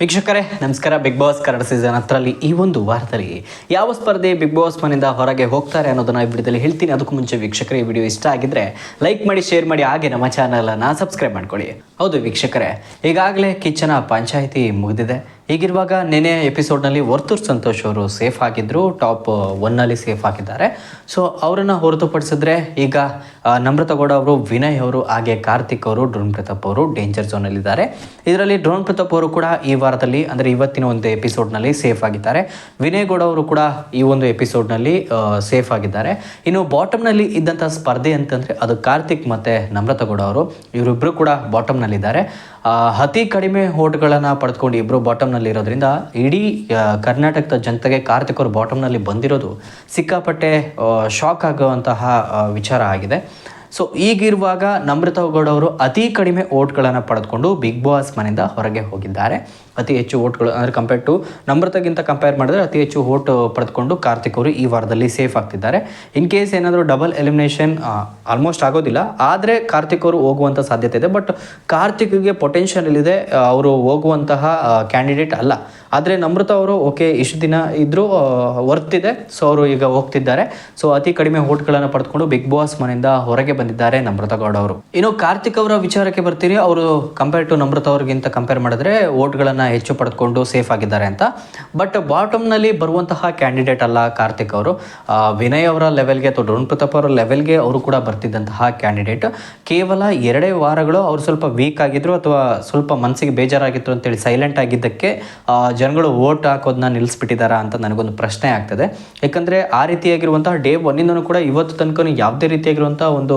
ವೀಕ್ಷಕರೇ, ನಮಸ್ಕಾರ. Big boss Kannada season ಹತ್ತರಲ್ಲಿ ಈ ಒಂದು ವಾರದಲ್ಲಿ ಯಾವ ಸ್ಪರ್ಧೆ ಬಿಗ್ ಬಾಸ್ ಮನೆಯಿಂದ ಹೊರಗೆ ಹೋಗ್ತಾರೆ ಅನ್ನೋದನ್ನ ಈ ವಿಡಿಯೋದಲ್ಲಿ ಹೇಳ್ತೀನಿ. ಅದಕ್ಕೂ ಮುಂಚೆ ವೀಕ್ಷಕರೇ, ಈ ವಿಡಿಯೋ ಇಷ್ಟ ಆಗಿದ್ರೆ ಲೈಕ್ ಮಾಡಿ ಶೇರ್ ಮಾಡಿ, ಹಾಗೆ ನಮ್ಮ ಚಾನಲನ್ನು ಸಬ್ಸ್ಕ್ರೈಬ್ ಮಾಡ್ಕೊಳ್ಳಿ. ಹೌದು ವೀಕ್ಷಕರೇ, ಈಗಾಗಲೇ ಕಿಚ್ಚನ ಪಂಚಾಯಿತಿ ಮುಗಿದಿದೆ. ಈಗಿರುವಾಗ ನೆನೆ ಎಪಿಸೋಡ್ನಲ್ಲಿ ವರ್ತೂರ್ ಸಂತೋಷ್ ಅವರು ಸೇಫ್ ಆಗಿದ್ರು ಟಾಪ್ ಒನ್ನಲ್ಲಿ ಸೇಫ್ ಆಗಿದ್ದಾರೆ ಸೊ ಅವರನ್ನು ಹೊರತುಪಡಿಸಿದ್ರೆ ಈಗ ನಮ್ರತಾ ಗೌಡ ಅವರು, ವಿನಯ್ ಅವರು, ಹಾಗೆ ಕಾರ್ತಿಕ್ ಅವರು, ಡ್ರೋನ್ ಪ್ರತಾಪ್ ಅವರು ಡೇಂಜರ್ ಝೋನಲ್ಲಿದ್ದಾರೆ ಇದರಲ್ಲಿ ಡ್ರೋನ್ ಪ್ರತಾಪ್ ಅವರು ಕೂಡ ಈ ವಾರದಲ್ಲಿ, ಅಂದರೆ ಇವತ್ತಿನ ಒಂದು ಎಪಿಸೋಡ್ನಲ್ಲಿ ಸೇಫ್ ಆಗಿದ್ದಾರೆ. ವಿನಯ್ ಗೌಡ ಅವರು ಕೂಡ ಈ ಒಂದು ಎಪಿಸೋಡ್ನಲ್ಲಿ ಸೇಫ್ ಆಗಿದ್ದಾರೆ. ಇನ್ನು ಬಾಟಮ್ನಲ್ಲಿ ಇದ್ದಂಥ ಸ್ಪರ್ಧೆ ಅಂತಂದರೆ ಅದು ಕಾರ್ತಿಕ್ ಮತ್ತು ನಮ್ರತ ಗೌಡ ಅವರು. ಇವರಿಬ್ಬರು ಕೂಡ ಬಾಟಮ್ನಲ್ಲಿದ್ದಾರೆ ಅತಿ ಕಡಿಮೆ ಓಟ್ಗಳನ್ನು ಪಡೆದುಕೊಂಡು ಇಬ್ಬರು ಬಾಟಮ್ನಲ್ಲಿ ಇರೋದ್ರಿಂದ ಇಡೀ ಕರ್ನಾಟಕದ ಜನತೆಗೆ ಕಾರ್ತಿಕ್ ಅವರು ಬಾಟಮ್ನಲ್ಲಿ ಬಂದಿರೋದು ಸಿಕ್ಕಾಪಟ್ಟೆ ಶಾಕ್ ಆಗುವಂತಹ ವಿಚಾರ ಆಗಿದೆ. ಸೊ ಈಗಿರುವಾಗ ನಮ್ರತಾ ಗೌಡ ಅವರು ಅತಿ ಕಡಿಮೆ ಓಟ್ಗಳನ್ನು ಪಡೆದುಕೊಂಡು ಬಿಗ್ ಬಾಸ್ ಮನೆಯಿಂದ ಹೊರಗೆ ಹೋಗಿದ್ದಾರೆ. ಅತಿ ಹೆಚ್ಚು ಓಟ್ಗಳು ಅಂದರೆ ಕಂಪೇರ್ ಟು ನಮ್ರತಾಗಿಂತ ಕಂಪೇರ್ ಮಾಡಿದ್ರೆ ಅತಿ ಹೆಚ್ಚು ಓಟ್ ಪಡೆದುಕೊಂಡು ಕಾರ್ತಿಕ್ ಅವರು ಈ ವಾರದಲ್ಲಿ ಸೇಫ್ ಆಗ್ತಿದ್ದಾರೆ. ಇನ್ ಕೇಸ್ ಏನಾದರೂ ಡಬಲ್ ಎಲಿಮಿನೇಷನ್ ಆಲ್ಮೋಸ್ಟ್ ಆಗೋದಿಲ್ಲ. ಆದರೆ ಕಾರ್ತಿಕ್ ಅವರು ಹೋಗುವಂಥ ಸಾಧ್ಯತೆ ಇದೆ. ಬಟ್ ಕಾರ್ತಿಕ್ಗೆ ಪೊಟೆನ್ಷಿಯಲ್ ಇದೆ ಅವರು ಹೋಗುವಂತಹ ಕ್ಯಾಂಡಿಡೇಟ್ ಅಲ್ಲ. ಆದರೆ ನಮ್ರತ ಅವರು ಓಕೆ ಇಷ್ಟು ದಿನ ಇದ್ದರೂ ವರ್ತ್ ಇದೆ. ಸೊ ಅವರು ಈಗ ಹೋಗ್ತಿದ್ದಾರೆ. ಸೊ ಅತಿ ಕಡಿಮೆ ಓಟ್ಗಳನ್ನು ಪಡೆದುಕೊಂಡು ಬಿಗ್ ಬಾಸ್ ಮನೆಯಿಂದ ಹೊರಗೆ ಬಂದಿದ್ದಾರೆ ನಮ್ರತಾ ಗೌಡ ಅವರು. ಇನ್ನು ಕಾರ್ತಿಕ್ ಅವರ ವಿಚಾರಕ್ಕೆ ಬರ್ತೀರಿ, ಅವರು ಕಂಪೇರ್ ಟು ನಮ್ರತಾ ಅವ್ರಿಗಿಂತ ಕಂಪೇರ್ ಮಾಡಿದ್ರೆ ಓಟ್ಗಳನ್ನು ಹೆಚ್ಚು ಪಡೆದುಕೊಂಡು ಸೇಫ್ ಆಗಿದ್ದಾರೆ ಅಂತ. ಬಟ್ ಬಾಟಮ್ನಲ್ಲಿ ಬರುವಂತಹ ಕ್ಯಾಂಡಿಡೇಟ್ ಅಲ್ಲ ಕಾರ್ತಿಕ್ ಅವರು. ವಿನಯ್ ಅವರ ಲೆವೆಲ್ಗೆ ಅಥವಾ ಡೋನ್ ಪ್ರತಾಪ್ ಅವರ ಲೆವೆಲ್ಗೆ ಅವರು ಕೂಡ ಬರ್ತಿದ್ದಂತಹ ಕ್ಯಾಂಡಿಡೇಟ್ ಕೇವಲ ಎರಡೇ ವಾರಗಳು ಅವರು ಸ್ವಲ್ಪ ವೀಕ್ ಆಗಿದ್ರು ಅಥವಾ ಸ್ವಲ್ಪ ಮನಸ್ಸಿಗೆ ಬೇಜಾರಾಗಿತ್ತು ಅಂತೇಳಿ ಸೈಲೆಂಟ್ ಆಗಿದ್ದಕ್ಕೆ ಜನಗಳು ಓಟ್ ಹಾಕೋದನ್ನ ನಿಲ್ಲಿಸ್ಬಿಟ್ಟಿದ್ದಾರಾ ಅಂತ ನನಗೊಂದು ಪ್ರಶ್ನೆ ಆಗ್ತದೆ. ಯಾಕಂದರೆ ಆ ರೀತಿಯಾಗಿರುವಂತಹ ಡೇ ಒನ್ನಿಂದನೂ ಕೂಡ ಇವತ್ತು ತನಕ ಯಾವುದೇ ರೀತಿಯಾಗಿರುವಂಥ ಒಂದು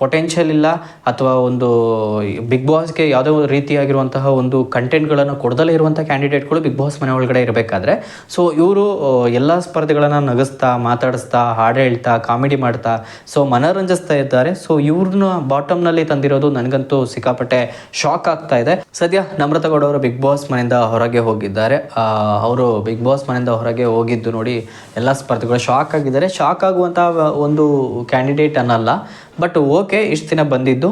ಪೊಟೆನ್ಷಿಯಲ್ ಇಲ್ಲ ಅಥವಾ ಒಂದು ಬಿಗ್ ಬಾಸ್ಗೆ ಯಾವುದೋ ರೀತಿಯಾಗಿರುವಂತಹ ಒಂದು ಕಂಟೆಂಟ್ಗಳನ್ನು ಕೊಡದಲ್ಲೇ ಇರುವಂಥ ಕ್ಯಾಂಡಿಡೇಟ್ಗಳು ಬಿಗ್ ಬಾಸ್ ಮನೆ ಒಳಗಡೆ ಇರಬೇಕಾದ್ರೆ. ಸೊ ಇವರು ಎಲ್ಲ ಸ್ಪರ್ಧೆಗಳನ್ನು ನಗಿಸ್ತಾ, ಮಾತಾಡಿಸ್ತಾ, ಹಾಡು ಹೇಳ್ತಾ ಕಾಮಿಡಿ ಮಾಡ್ತಾ ಸೊ ಮನೋರಂಜಿಸ್ತಾ ಇದ್ದಾರೆ. ಸೊ ಇವ್ರನ್ನ ಬಾಟಮ್ನಲ್ಲಿ ತಂದಿರೋದು ನನಗಂತೂ ಸಿಕ್ಕಾಪಟ್ಟೆ ಶಾಕ್ ಆಗ್ತಾ ಇದೆ. ಸದ್ಯ ನಮ್ರತಾ ಗೌಡ ಅವರು ಬಿಗ್ ಬಾಸ್ ಮನೆಯಿಂದ ಹೊರಗೆ ಹೋಗಿದ್ದಾರೆ. ಅವರು ಬಿಗ್ ಬಾಸ್ ಮನೆಯಿಂದ ಹೊರಗೆ ಹೋಗಿದ್ದು ನೋಡಿ ಎಲ್ಲ ಸ್ಪರ್ಧೆಗಳು ಶಾಕ್ ಆಗಿದ್ದಾರೆ. ಶಾಕ್ ಆಗುವಂಥ ಒಂದು ಕ್ಯಾಂಡಿಡೇಟ್ ಅನ್ನಲ್ಲ ಬಟ್ ಓಕೆ, ಇಷ್ಟು ದಿನ ಬಂದಿದ್ದು.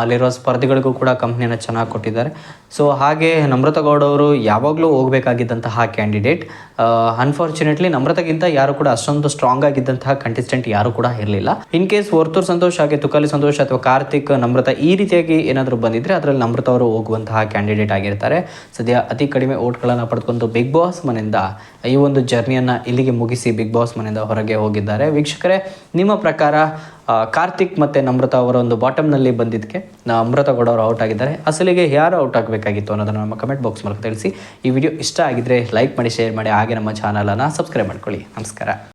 ಅಲ್ಲಿರೋ ಸ್ಪರ್ಧೆಗಳಿಗೂ ಕೂಡ ಕಂಪ್ನಿಯನ್ನು ಚೆನ್ನಾಗಿ ಕೊಟ್ಟಿದ್ದಾರೆ. ಸೊ ಹಾಗೆ ನಮ್ರತಾ ಗೌಡ ಅವರು ಯಾವಾಗಲೂ ಹೋಗಬೇಕಾಗಿದ್ದಂತಹ ಕ್ಯಾಂಡಿಡೇಟ್. ಅನ್ಫಾರ್ಚುನೇಟ್ಲಿ ನಮ್ರತಗಿಂತ ಯಾರು ಕೂಡ ಅಷ್ಟೊಂದು ಸ್ಟ್ರಾಂಗ್ ಆಗಿದ್ದಂತಹ ಕಂಟೆಸ್ಟೆಂಟ್ ಯಾರು ಕೂಡ ಇರಲಿಲ್ಲ. ಇನ್ ಕೇಸ್ ವರ್ತೂರ್ ಸಂತೋಷ್ ಹಾಗೆ ತುಕಾಲಿ ಸಂತೋಷ್ ಅಥವಾ ಕಾರ್ತಿಕ್, ನಮ್ರತ ಈ ರೀತಿಯಾಗಿ ಏನಾದರೂ ಬಂದಿದ್ರೆ ಅದರಲ್ಲಿ ನಮ್ರತಾ ಅವರು ಹೋಗುವಂತಹ ಕ್ಯಾಂಡಿಡೇಟ್ ಆಗಿರ್ತಾರೆ. ಸದ್ಯ ಅತಿ ಕಡಿಮೆ ಓಟ್ಗಳನ್ನು ಪಡೆದುಕೊಂಡು ಬಿಗ್ ಬಾಸ್ ಮನೆಯಿಂದ ಈ ಒಂದು ಜರ್ನಿಯನ್ನು ಇಲ್ಲಿಗೆ ಮುಗಿಸಿ ಬಿಗ್ ಬಾಸ್ ಮನೆಯಿಂದ ಹೊರಗೆ ಹೋಗಿದ್ದಾರೆ. ವೀಕ್ಷಕರೇ, ನಿಮ್ಮ ಪ್ರಕಾರ ಕಾರ್ತಿಕ್ ಮತ್ತು ನಮ್ರತ ಅವರ ಒಂದು ಬಾಟಮ್ನಲ್ಲಿ ಬಂದಿದ್ದಕ್ಕೆ ಅಮೃತ ಗೌಡ ಅವರು ಔಟ್ ಆಗಿದ್ದಾರೆ. ಅಸಲಿಗೆ ಯಾರು ಔಟ್ ಆಗಬೇಕಾಗಿತ್ತು ಅನ್ನೋದನ್ನು ನಮ್ಮ ಕಮೆಂಟ್ ಬಾಕ್ಸ್ ಮೂಲಕ ತಿಳಿಸಿ. ಈ ವಿಡಿಯೋ ಇಷ್ಟ ಆಗಿದ್ರೆ ಲೈಕ್ ಮಾಡಿ ಶೇರ್ ಮಾಡಿ, ಹಾಗೆ ನಮ್ಮ ಚಾನಲನ್ನು ಸಬ್ಸ್ಕ್ರೈಬ್ ಮಾಡ್ಕೊಳ್ಳಿ. ನಮಸ್ಕಾರ.